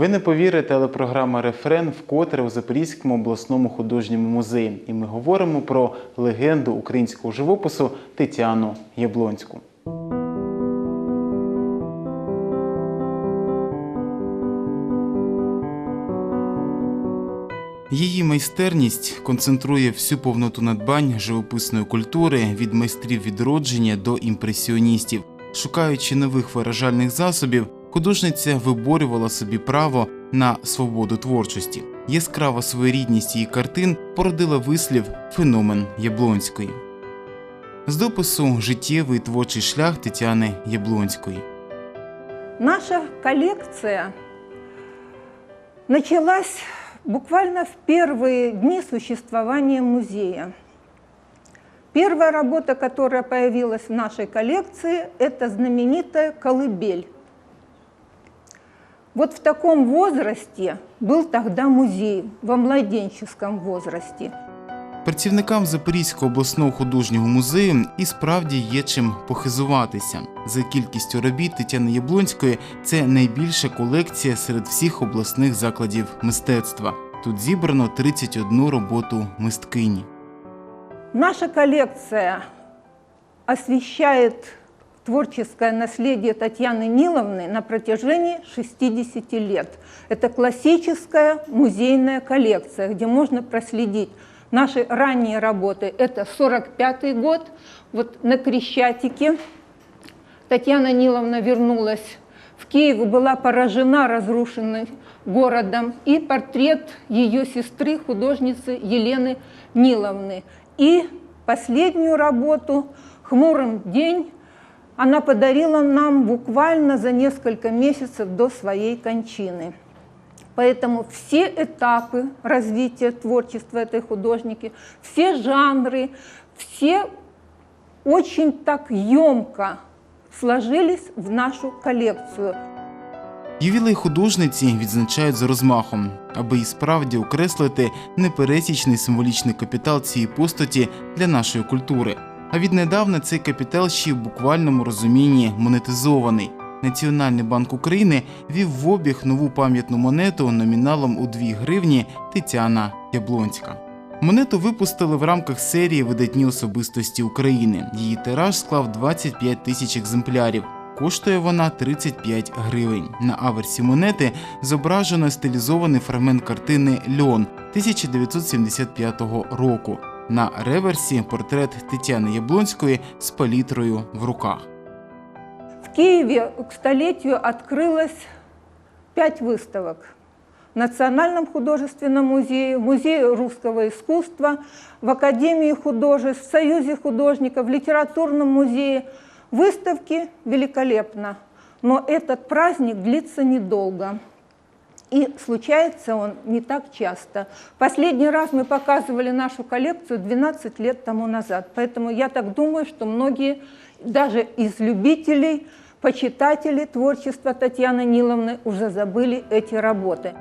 Ви не повірите, але програма Рефрен вкотре у Запорізькому обласному художньому музеї. І ми говоримо про легенду українського живопису Тетяну Яблонську. Її майстерність концентрує всю повноту надбань живописної культури від майстрів відродження до імпресіоністів. Шукаючи нових виражальних засобів, художниця виборювала собі право на свободу творчості. Яскрава своєрідність її картин породила вислів феномен Яблонської. З допису життєвий і творчий шлях Тетяни Яблонської. Наша коллекция началась буквально в первые дни существования музея. Первая работа, которая появилась в нашей коллекции, это знаменитая «Колыбель». Вот в таком возрасте был тогда музей, во младенческом возрасте. Працівникам Запорізького обласного художнього музею і справді є чим похизуватися. За кількістю робіт Тетяни Яблонської це найбільша колекція серед всіх обласних закладів мистецтва. Тут зібрано 31 роботу мисткині. Наша коллекция освещает творческое наследие Татьяны Ниловны на протяжении 60 лет. Это классическая музейная коллекция, где можно проследить наши ранние работы. Это 45 год, вот на Крещатике Татьяна Ниловна вернулась в Киев была поражена разрушенным городом. И портрет ее сестры, художницы Елены Ниловны. И последнюю работу «Хмурым день» она подарила нам буквально за несколько месяцев до своей кончины. Поэтому все этапы развития творчества этой художники, все жанры, все очень так емко сложились в нашу коллекцию. Ювілей художниці відзначають з розмахом, аби і справді окреслити непересічний символічний капітал цієї постаті для нашої культури. А віднедавна цей капітал ще й в буквальному розумінні монетизований. Національний банк України вів в обіг нову пам'ятну монету номіналом у 2 гривні Тетяна Яблонська. Монету випустили в рамках серії Видатні особистості України. Її тираж склав 25 тисяч екземплярів. Коштує вона 35 гривень. На аверсі монети зображено стилізований фрагмент картини Льон 1975 року. На реверсі портрет Тетяни Яблонської з палітрою в руках. В Киеве к столетию открылось пять выставок. В Национальном художественном музее, в Музее русского искусства, в Академии художеств, в Союзе художников, в Литературном музее. Выставки великолепно, но этот праздник длится недолго. И случается он не так часто. Последний раз мы показывали нашу коллекцию 12 лет тому назад. Поэтому я так думаю, что многие, даже из любителей, почитателей творчества Татьяны Ниловны уже забыли эти работы.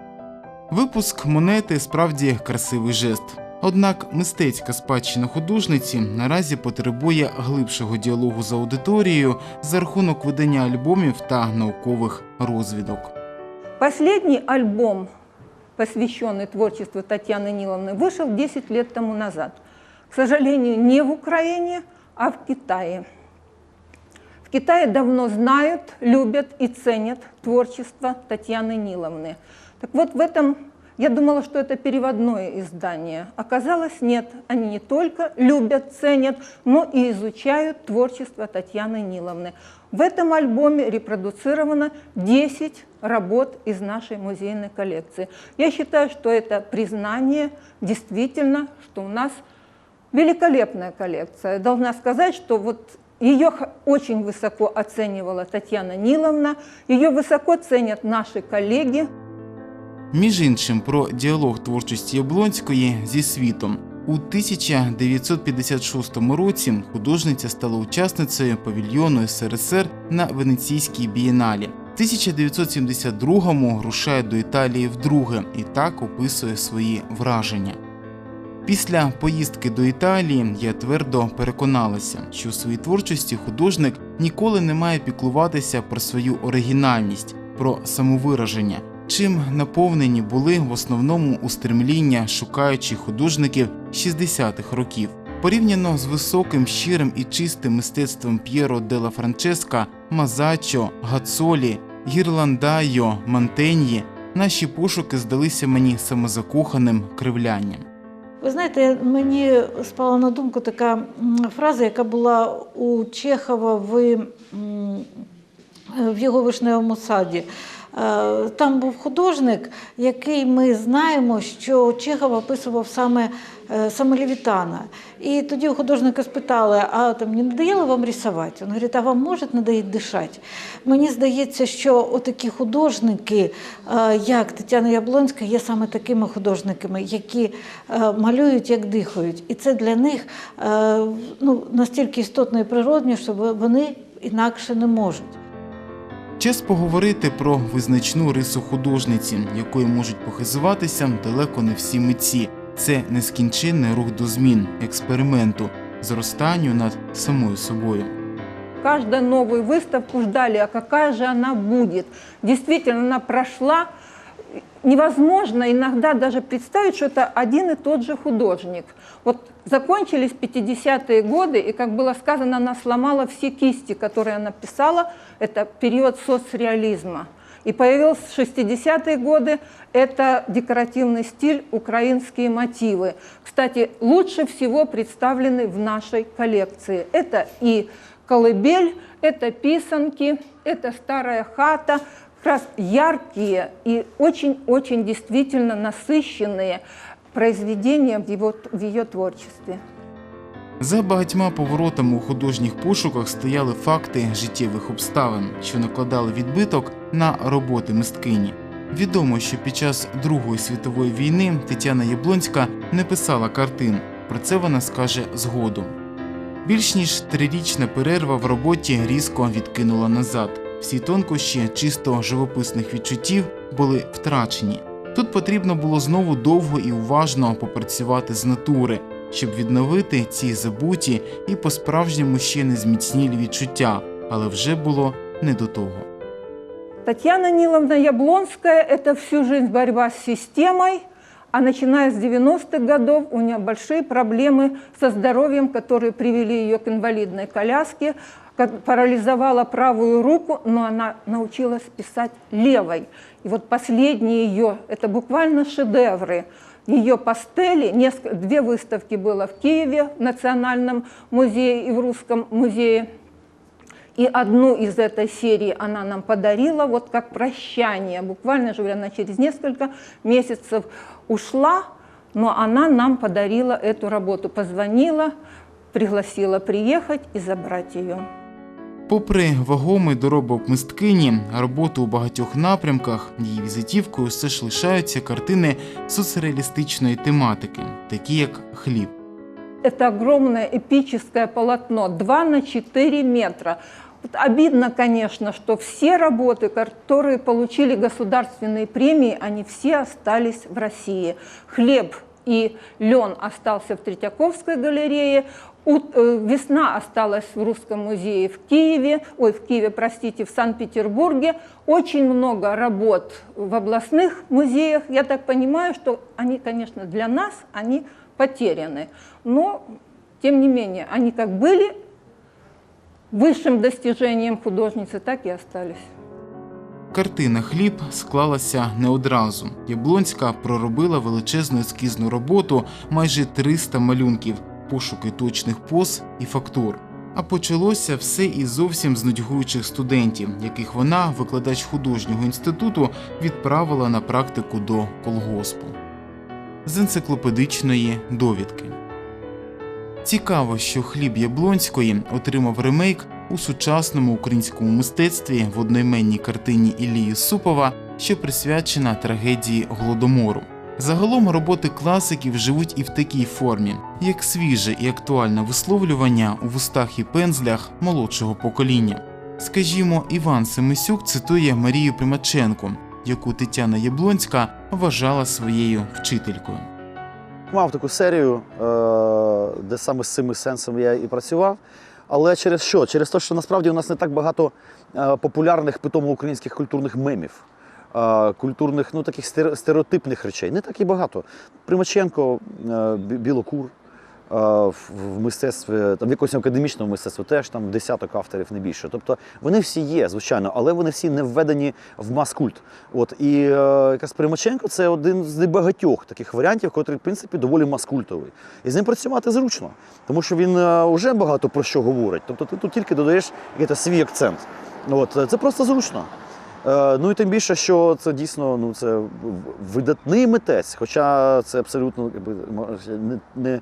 Випуск монети справді красивий жест. Однак мистецька спадщина художниці наразі потребує глибшого діалогу з аудиторією за рахунок видання альбомів та наукових розвідок. Последний альбом, посвященный творчеству Татьяны Ниловны, вышел 10 лет тому назад. К сожалению, не в Украине, а в Китае. В Китае давно знают, любят и ценят творчество Татьяны Ниловны. Так вот, в этом я думала, что это переводное издание. Оказалось, нет. Они не только любят, ценят, но и изучают творчество Татьяны Ниловны. В этом альбоме репродуцировано 10 работ из нашей музейной коллекции. Я считаю, что это признание действительно, что у нас великолепная коллекция. Должна сказать, что вот ее очень высоко оценивала Татьяна Ниловна, ее высоко ценят наши коллеги. Між іншим, про діалог творчості Яблонської зі світом. У 1956 році художниця стала учасницею павільйону СРСР на Венеційській бієналі. В 1972-му рушає до Італії вдруге і так описує свої враження. Після поїздки до Італії я твердо переконалася, що у своїй творчості художник ніколи не має піклуватися про свою оригінальність, про самовираження. Чим наповнені були в основному устремління шукаючих художників 60-х років. Порівняно з високим, щирим і чистим мистецтвом П'єро Делла Франческа, Мазачо, Гацолі, Гірландайо, Мантеньї, наші пошуки здалися мені самозакоханим кривлянням. Ви знаєте, мені спала на думку така фраза, яка була у Чехова в, в його вишневому саді. Е, Там був художник, який ми знаємо, що Чехов описував саме, е, саме Левітана. І тоді у художника спитали, а там не надоело вам рисувати? Він говорить, а вам може надоїть дишати? Мені здається, що отакі художники, е, як Тетяна Яблонська, є саме такими художниками, які малюють, як дихають. І це для них ну, настільки істотно і природно, що вони інакше не можуть. Час поговорити про визначну рису художниці, якою можуть похизуватися далеко не всі митці. Це нескінченний рух до змін, експерименту, зростанню над самою собою. Каждую новую выставку ждали, а какая же она будет. Действительно, она прошла. Невозможно иногда даже представить, что это один и тот же художник. Вот закончились 50-е годы, и, как было сказано, она сломала все кисти, которые она писала. Это период соцреализма. И появился в 60-е годы это декоративный стиль, украинские мотивы. Кстати, лучше всего представлены в нашей коллекции. Это и колыбель, это писанки, это старая хата, раз яркие и очень-очень действительно насыщенные произведения в, его, в ее творчестве. За багатьма поворотами у художніх пошуках стояли факти життєвих обставин, що накладали відбиток на роботи мисткині. Відомо, що під час Другої світової війни Тетяна Яблонська не писала картин. Про це вона скаже згодом. Більш ніж трирічна перерва в роботі різко відкинула назад. Всі тонкощі чисто живописних відчуттів були втрачені. Тут потрібно було знову довго і уважно попрацювати з натури, щоб відновити ці забуті і по-справжньому ще не зміцнілі відчуття, але вже було не до того. Татьяна Ниловна Яблонская – это всю жизнь борьба с системой, а начиная с 90-х годов у нее большие проблемы со здоровьем, которые привели ее к инвалидной коляске, как Парализовала правую руку, но она научилась писать левой. И вот последние ее, это буквально шедевры, ее пастели, несколько, две выставки было в Киеве, в Национальном музее и в Русском музее. И одну из этой серии она нам подарила, вот как прощание. Буквально же она через несколько месяцев ушла, но она нам подарила эту работу. Позвонила, пригласила приехать и забрать ее. Попри вагомий доробок мисткині, роботу у багатьох напрямках, її візитівкою все ж лишаються картини соцреалістичної тематики, такі як хліб. Это огромное эпическое полотно, 2 на 4 метра. Вот обидно, конечно, что все работы, которые получили государственные премии, они все остались в России. Хлеб и лен остался в Третьяковской галерее, У- э, Весна осталась в Русском музее в Киеве, ой, в Киеве, простите, в Санкт-Петербурге. Очень много работ в областных музеях. Я так понимаю, что они, конечно, для нас, они потеряны. Но, тем не менее, они как были высшим достижением художницы, так и остались. Картина Хліб склалася не одразу. Яблонська проробила величезну ескізну роботу, майже 300 малюнків, пошуки точних поз і фактур. А почалося все із зовсім знудьгуючих студентів, яких вона, викладач художнього інституту, відправила на практику до колгоспу. З енциклопедичної довідки. Цікаво, що хліб Яблонської отримав ремейк у сучасному українському мистецтві в одноіменній картині Ілії Супова, що присвячена трагедії Голодомору. Загалом роботи класиків живуть і в такій формі, як свіже і актуальне висловлювання у вустах і пензлях молодшого покоління. Скажімо, Іван Семисюк цитує Марію Примаченко, яку Тетяна Яблонська вважала своєю вчителькою. Мав таку серію, е, де саме з цими сенсами я і працював. Але через що? Через те, що насправді у нас не так багато е, популярних питомо українських культурних мемів. Е, культурних, ну таких стереотипних речей. Не так і багато. Примаченко, е, Білокур. е, В мистецтві, там в якомусь академічному мистецтві теж там десяток авторів не більше. Тобто вони всі є, звичайно, але вони всі не введені в мас-культ. От і е, якраз Примаченко це один з небагатьох таких варіантів, котрий, в принципі, доволі мас-культовий. І з ним працювати зручно, тому що він е, вже багато про що говорить. Тобто ти тут тільки додаєш якийсь свій акцент. От е, це просто зручно. Е, Ну і тим більше, що це дійсно ну, це видатний митець, хоча це абсолютно не, не,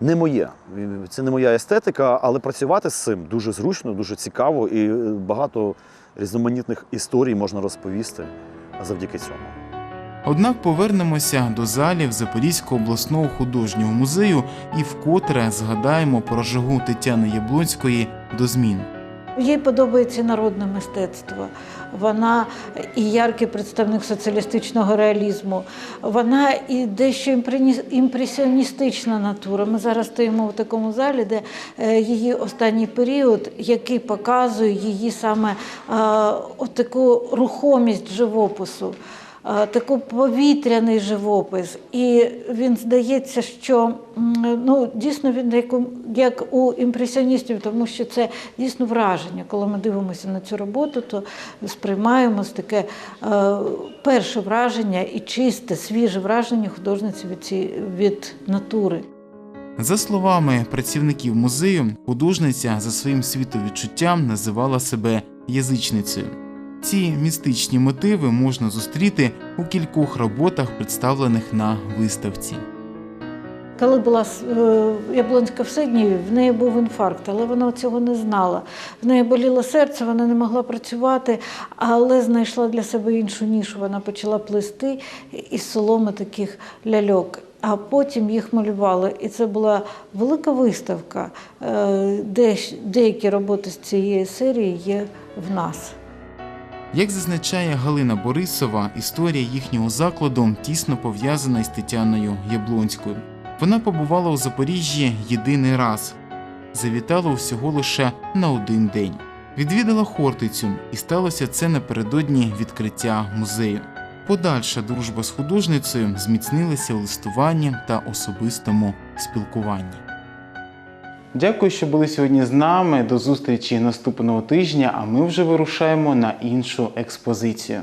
не моє. Це не моя естетика, але працювати з цим дуже зручно, дуже цікаво і е, багато різноманітних історій можна розповісти завдяки цьому. Однак повернемося до залів Запорізького обласного художнього музею і вкотре згадаємо про жагу Тетяни Яблонської до змін. Їй подобається народне мистецтво. Вона і яркий представник соціалістичного реалізму. Вона і дещо імпресіоністична натура. Ми зараз стоїмо в такому залі, де е, її останній період, який показує її саме отаку рухомість живопису. Е, Таку повітряний живопис, і він здається, що ну дійсно він як, у- імпресіоністів, тому що це дійсно враження. Коли ми дивимося на цю роботу, то сприймаємо таке е, перше враження і чисте, свіже враження художниці від, ці, від натури. За словами працівників музею, художниця за своїм світовідчуттям називала себе язичницею. Ці містичні мотиви можна зустріти у кількох роботах, представлених на виставці. Коли була е, Яблонська в Сидніві, в неї був інфаркт, але вона цього не знала. В неї боліло серце, вона не могла працювати, але знайшла для себе іншу нішу. Вона почала плести із соломи таких ляльок. А потім їх малювали. І це була велика виставка, е, де деякі роботи з цієї серії є в нас. Як зазначає Галина Борисова, історія їхнього закладу тісно пов'язана із Тетяною Яблонською. Вона побувала у Запоріжжі єдиний раз, завітала всього лише на один день. Відвідала Хортицю, і сталося це напередодні відкриття музею. Подальша дружба з художницею зміцнилася у листуванні та особистому спілкуванні. Дякую, що були сьогодні з нами. До зустрічі наступного тижня. А ми вже вирушаємо на іншу експозицію.